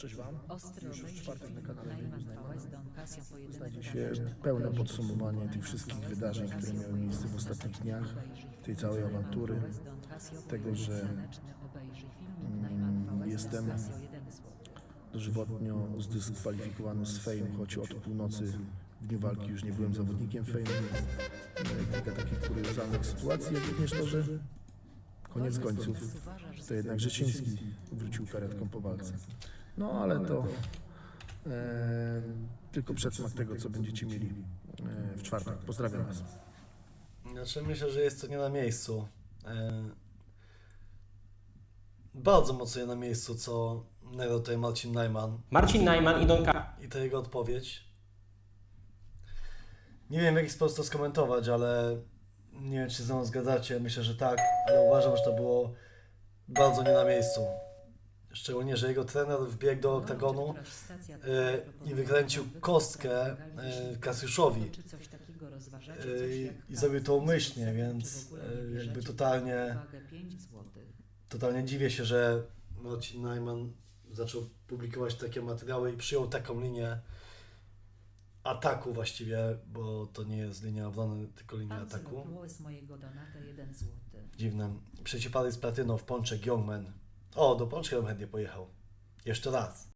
Cześć Wam. Już w czwartek na kanale znajdzie się pełne podsumowanie tych wszystkich wydarzeń, które miały miejsce w ostatnich dniach, tej całej awantury, tego, że mm, jestem dożywotnio zdyskwalifikowany z Fame, choć od północy w dniu walki już nie byłem zawodnikiem Fame, e, kilka takich kuriozalnych sytuacji, jak również to, że koniec końców to jednak Rzeczyński wrócił karetką po walce. No ale to e, tylko przedsmak tego, co będziecie mieli e, w czwartek. Pozdrawiam Was. Znaczy myślę, że jest to nie na miejscu. E, Bardzo mocno nie na miejscu, co nagrał tutaj Marcin Najman Marcin Najman i Don Ka- i ta jego odpowiedź. Nie wiem w jaki sposób to skomentować, ale nie wiem czy się ze mną zgadzacie, myślę, że tak, ale uważam, że to było bardzo nie na miejscu. Szczególnie, że jego trener wbiegł do oktagonu e, i wykręcił kostkę e, Kasiuszowi. E, i zrobił to pasy, umyślnie, więc jakby totalnie pod uwagę 5 złotych. Totalnie dziwię się, że Marcin Najman zaczął publikować takie materiały i przyjął taką linię ataku właściwie, bo to nie jest linia obrony, tylko linia Pan ataku. Zero z mojego donata 1 złoty. Dziwne. Przeciwpady z platyną w Pączek Youngman. O, do Pączka bym chętnie pojechał. Jeszcze raz.